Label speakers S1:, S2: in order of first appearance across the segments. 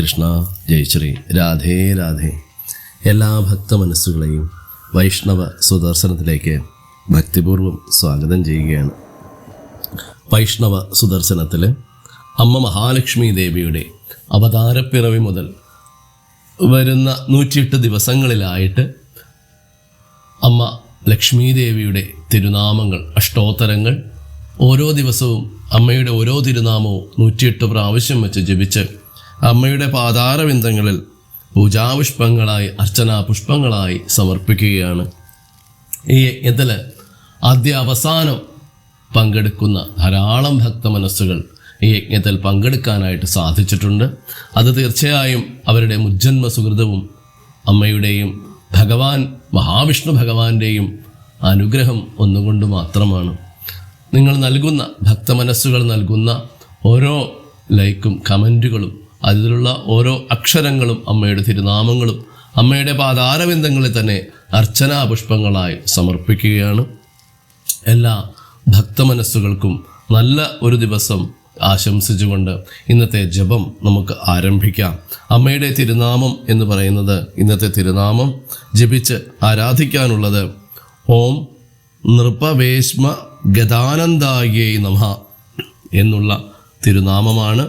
S1: കൃഷ്ണ ജയശ്രീ രാധേ രാധേ. എല്ലാ ഭക്ത മനസ്സുകളെയും വൈഷ്ണവ സുദർശനത്തിലേക്ക് ഭക്തിപൂർവം സ്വാഗതം ചെയ്യുകയാണ്. വൈഷ്ണവ സുദർശനത്തിൽ അമ്മ മഹാലക്ഷ്മി ദേവിയുടെ അവതാരപ്പിറവി മുതൽ വരുന്ന നൂറ്റിയെട്ട് ദിവസങ്ങളിലായിട്ട് അമ്മ ലക്ഷ്മി ദേവിയുടെ തിരുനാമങ്ങൾ അഷ്ടോത്തരങ്ങൾ ഓരോ ദിവസവും അമ്മയുടെ ഓരോ തിരുനാമവും നൂറ്റിയെട്ട് പ്രാവശ്യം വെച്ച് ജപിച്ച് അമ്മയുടെ പാതാരവിന്ദങ്ങളിൽ പൂജാപുഷ്പങ്ങളായി അർച്ചനാ പുഷ്പങ്ങളായി സമർപ്പിക്കുകയാണ്. ഈ യജ്ഞത്തിൽ ആദ്യ അവസാനം പങ്കെടുക്കുന്ന ധാരാളം ഭക്ത മനസ്സുകൾ ഈ യജ്ഞത്തിൽ പങ്കെടുക്കാനായിട്ട് സാധിച്ചിട്ടുണ്ട്. അത് തീർച്ചയായും അവരുടെ മുജ്ജന്മ സുഹൃതവും അമ്മയുടെയും ഭഗവാൻ മഹാവിഷ്ണു ഭഗവാന്റെയും അനുഗ്രഹം ഒന്നുകൊണ്ട് മാത്രമാണ്. നിങ്ങൾ നൽകുന്ന ഭക്തമനസ്സുകൾ നൽകുന്ന ഓരോ ലൈക്കും കമന്റുകളും അതിലുള്ള ഓരോ അക്ഷരങ്ങളും അമ്മയുടെ തിരുനാമങ്ങളും അമ്മയുടെ പാതാരവിന്ദങ്ങളെ തന്നെ അർച്ചനാ പുഷ്പങ്ങളായി സമർപ്പിക്കുകയാണ്. എല്ലാ ഭക്തമനസ്സുകൾക്കും നല്ല ഒരു ദിവസം ആശംസിച്ചുകൊണ്ട് ഇന്നത്തെ ജപം നമുക്ക് ആരംഭിക്കാം. അമ്മയുടെ തിരുനാമം എന്ന് പറയുന്നത് ഇന്നത്തെ തിരുനാമം. ജപിച്ച് ആരാധിക്കാനുള്ളത് ഓം നൃപവേശ്മ ഗതാനന്ദായേ നമ എന്നുള്ള തിരുനാമമാണ്.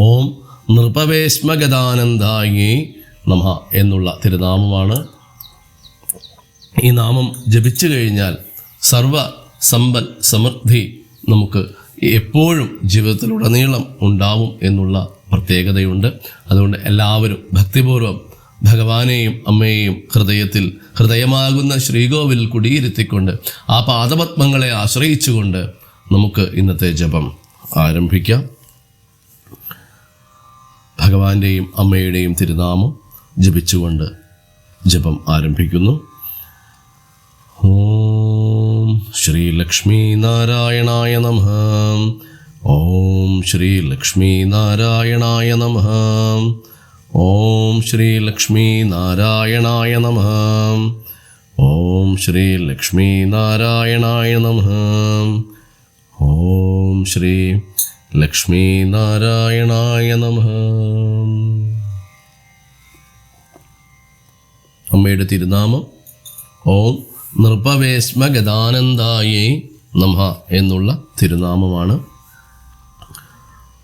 S1: ഓം നൃപവേശ്മഗതാനന്ദായി നമ എന്നുള്ള തിരുനാമമാണ്. ഈ നാമം ജപിച്ചു കഴിഞ്ഞാൽ സർവ സമ്പൽ സമൃദ്ധി നമുക്ക് എപ്പോഴും ജീവിതത്തിലുടനീളം ഉണ്ടാവും എന്നുള്ള പ്രത്യേകതയുണ്ട്. അതുകൊണ്ട് എല്ലാവരും ഭക്തിപൂർവം ഭഗവാനെയും അമ്മയെയും ഹൃദയത്തിൽ ഹൃദയമാകുന്ന ശ്രീകോവിൽ കുടിയിരുത്തിക്കൊണ്ട് ആ പാദപത്മങ്ങളെ ആശ്രയിച്ചുകൊണ്ട് നമുക്ക് ഇന്നത്തെ ജപം ആരംഭിക്കാം. ഭഗവാന്റെയും അമ്മയുടെയും തിരുനാമം ജപിച്ചുകൊണ്ട് ജപം ആരംഭിക്കുന്നു. ഓം ശ്രീ ലക്ഷ്മീ നാരായണായ നമ. ഓം ശ്രീ ലക്ഷ്മീ നാരായണായ നമ. ഓം ശ്രീ ലക്ഷ്മീ നാരായണായ നമ. ഓം ശ്രീ ലക്ഷ്മീ നാരായണായ നമ. ഓം ശ്രീ ലക്ഷ്മീ നാരായണായ നമ. അമ്മയുടെ തിരുനാമം. ഓം നൃപവേശ്മ ഗതാനന്ദായേ നമ എന്നുള്ള തിരുനാമമാണ്.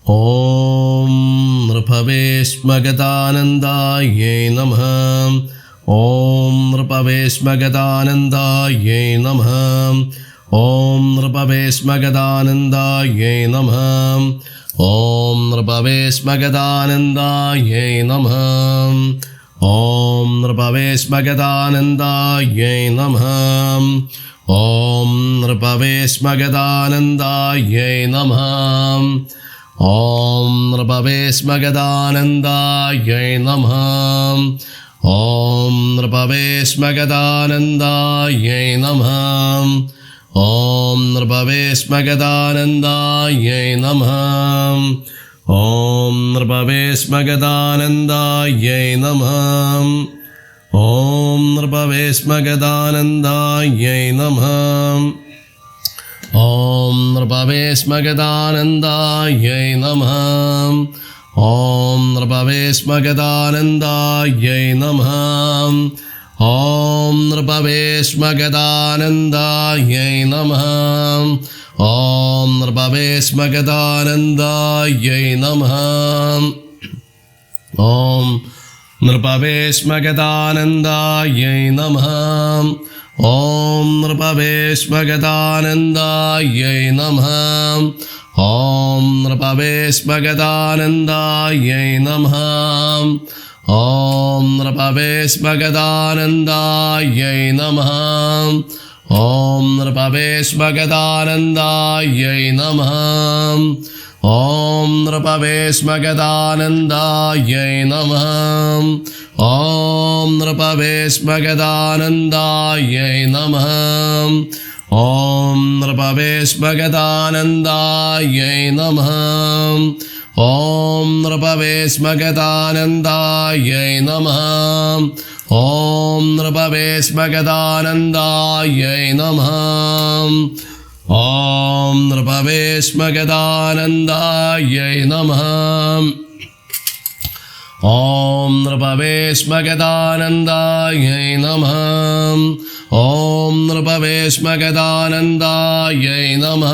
S1: ഓം നൃപവേശ്മ ഗതാനന്ദായേ നമ. ഓം നൃപവേശ്മ ഗതാനന്ദായേ നമ. ഓം നൃപവേശ്മ നമഃ. ഓം നൃപവേശ്മ നമഃ. ഓം നൃപവേശ്മഗതാനന്ദായൈ നമ. ഓം നൃപവേശ്മഗതാനന്ദായൈ നമ. ഓം നൃപവേശ്മഗതാനന്ദായൈ നമ. ഓം നൃപവേശ്മഗതാനന്ദായൈ നമ. ഓം നൃപവേശ്മഗതാനന്ദായൈ നമ. ഓം നൃപവേശ്മഗതാനന്ദായൈ നമ. ഓം നൃപവേശ്മഗതാനന്ദായൈ നമ. ഓം നൃപവേശ്മഗതാനന്ദായൈ നമ. ഓം നൃപവേശ്മഗതാനന്ദായൈ നമ. ഓം നൃപവേശ്മഗതാനന്ദായൈ നമ. ഓം നൃപവേശ്മഗതാനന്ദായൈ നമ. ഓം നൃപവേശ്മഗതാനന്ദായൈ നമ. ഓം നൃപവേശ്മഗതാനന്ദായൈ നമ. ഓം നൃപവേശ്മഗതാനന്ദായൈ നമ. ॐ नृपवेष् भगदानन्दाय नमः। ॐ नृपवेष् भगदानन्दाय नमः। ॐ नृपवेष्मगदानन्दाय नमः। ॐ नृपवेष्मगदानन्दाय नमः। ॐ नृपवेष् भगदानन्दाय नमः। ഓം നൃപവേശ്മഗതാനന്ദായൈ നമ. ഓം നൃപവേശ്മഗതാനന്ദായൈ നമ. ഓം നൃപവേശ്മഗതാനന്ദായൈ നമ. ഓം നൃപവേശ്മഗതാനന്ദായൈ നമ. ഓം നൃപവേശ്മഗതാനന്ദായൈ നമ.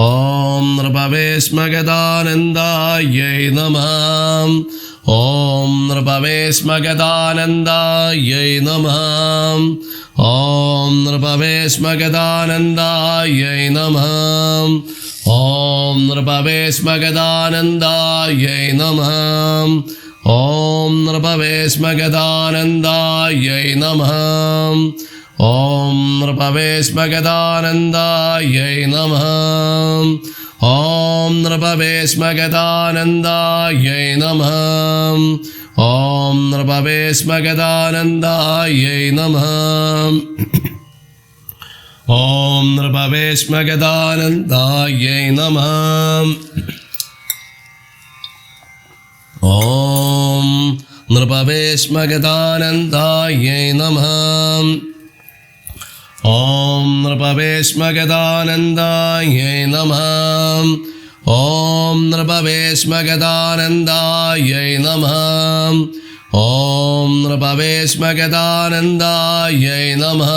S1: ഓം നൃപവേശ്മഗതാനന്ദായൈ നമാം. ഓം നൃപവേശ്മഗതാനന്ദായൈ നമാം. ഓം നൃപവേശ്മഗതാനന്ദായൈ നമാം. ഓം നൃപവേശ്മഗതാനന്ദായൈ നമാം. ഓം നൃപവേശ്മഗതാനന്ദായൈ നമാം. ഓം നൃപവേശ്മഗതാനന്ദായ നമ. ഓം നൃപവേശ്മഗതാനന്ദായ നമ. ഓം നൃപവേശ്മഗതാനന്ദായ നമ. ഓം നൃപവേശ്മഗതാനന്ദായ നമ. ഓം നൃപവേശ്മഗതാനന്ദായ നമ. ॐ नृपवेश्मगदानन्दायै नमः ॐ नृपवेश्मगदानन्दायै नमः ॐ नृपवेश्मगदानन्दायै नमः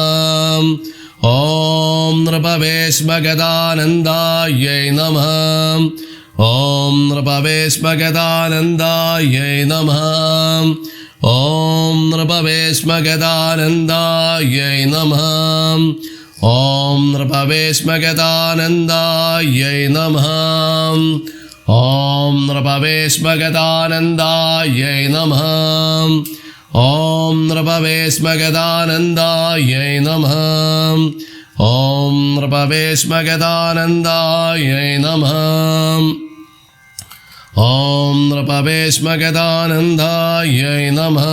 S1: ॐ नृपवेश्मगदानन्दायै नमः ॐ नृपवेश्मगदानन्दायै नमः ॐ नृपवेश्मगदानन्दायै नमः ॐ नृपवेश्मगदानन्दायै नमः ॐ नृपवेश्मगदानन्दायै नमः ॐ नृपवेश्मगदानन्दायै नमः ॐ नृपवेश्मगदानन्दायै नमः ॐ नृपवेश्मगदानन्दायै नमः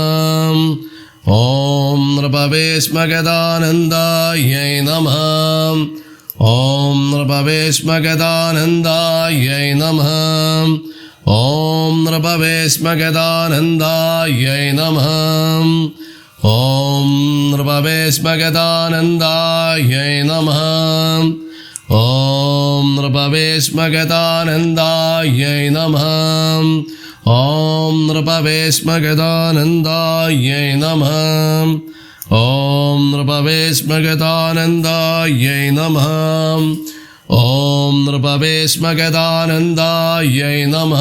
S1: ॐ नृपवेश्मगदानन्दायै नमः ॐ नृपवेश्मगदानन्दायै नमः ॐ नृपवेश्मगदानन्दायै नमः ॐ नृपवेश्मगदानन्दायै नमः ॐ നൃപവേശ്മഗതാനന്ദായ നമ. ഓം നൃപവേശ്മഗതാനന്ദായ നമ. ഓം നൃപവേശ്മഗതാനന്ദായ നമ. ഓം നൃപവേശ്മഗതാനന്ദായ നമ.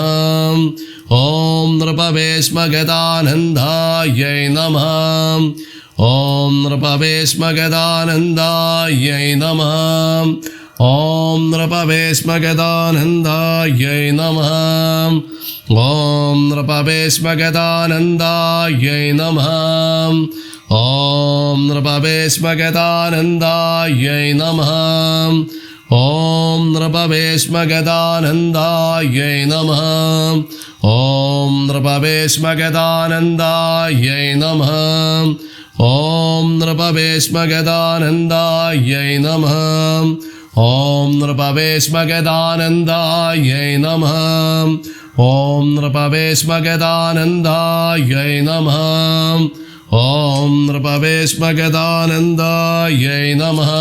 S1: ഓം നൃപവേശ്മഗതാനന്ദായ നമ. ഓം നൃപവേശ്മഗതാനന്ദായ നമ. ॐ नृपवेश्मगदानन्दायै नमः। ॐ नृपवेश्मगदानन्दायै नमः। ॐ नृपवेश्मगदानन्दायै नमः। ॐ नृपवेश्मगदानन्दायै नमः। ॐ नृपवेश्मगदानन्दायै नमः। ॐ नृपवेश्मगदानन्दायै नमः। ॐ नृपवेश्मगदानन्दायै नमः ॐ नृपवेश्मगदानन्दायै नमः ॐ नृपवेश्मगदानन्दायै नमः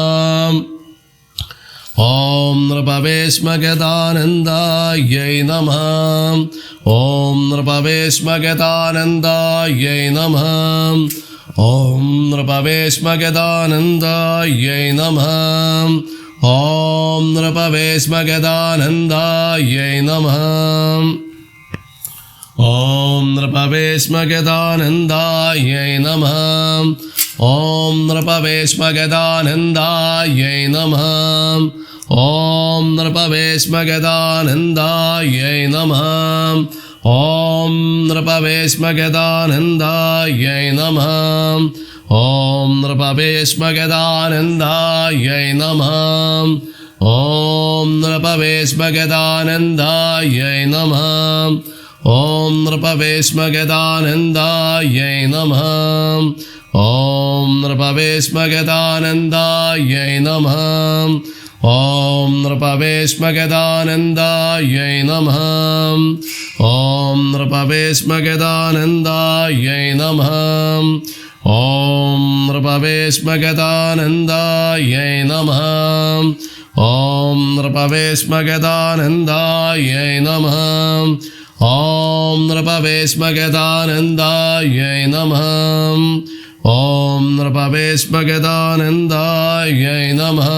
S1: ॐ नृपवेश्मगदानन्दायै नमः ॐ नृपवेश्मगदानन्दायै नमः ॐ नृपवेश्मगदानन्दायै नमः ॐ नृपवेश्मगदानन्दायै नमः ॐ नृपवेश्मगदानन्दायै नमः ॐ नृपवेश्मगदानन्दायै नमः ॐ नृपवेश्मगदानन्दायै नमः ॐ नृपवेश्मगदानन्दायै नमः ഓം നൃപവേശ്മഗദാനന്ദായ നമാം. ഓം നൃപവേശ്മഗദാനന്ദായ നമാം. ഓം നൃപവേശ്മഗദാനന്ദായ നമാം. ഓം നൃപവേശ്മഗദാനന്ദായ നമാം. ഓം നൃപവേശ്മഗദാനന്ദായ നമാം. ഓം നൃപവേശ്മഗദാനന്ദായ നമാം. ॐ नृपवेश्मगदानन्दायै नमः ॐ नृपवेश्मगदानन्दायै नमः ॐ नृपवेश्मगदानन्दायै नमः ॐ नृपवेश्मगदानन्दायै नमः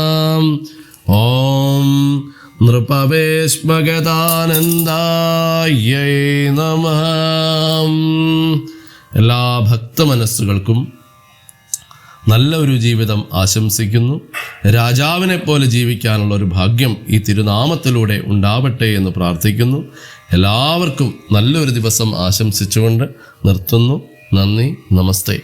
S1: ॐ नृपवेश्मगदानन्दायै नमः എല്ലാ ഭക്ത മനസ്സുകൾക്കും നല്ല ഒരു ജീവിതം ആശംസിക്കുന്നു. രാജാവിനെ പോലെ ജീവിക്കാനുള്ള ഒരു ഭാഗ്യം ഈ തിരുനാമത്തിലൂടെ ഉണ്ടാവട്ടെ എന്ന് പ്രാർത്ഥിക്കുന്നു. എല്ലാവർക്കും നല്ലൊരു ദിവസം ആശംസിച്ചുകൊണ്ട് നിർത്തുന്നു. നന്ദി നമസ്തേ.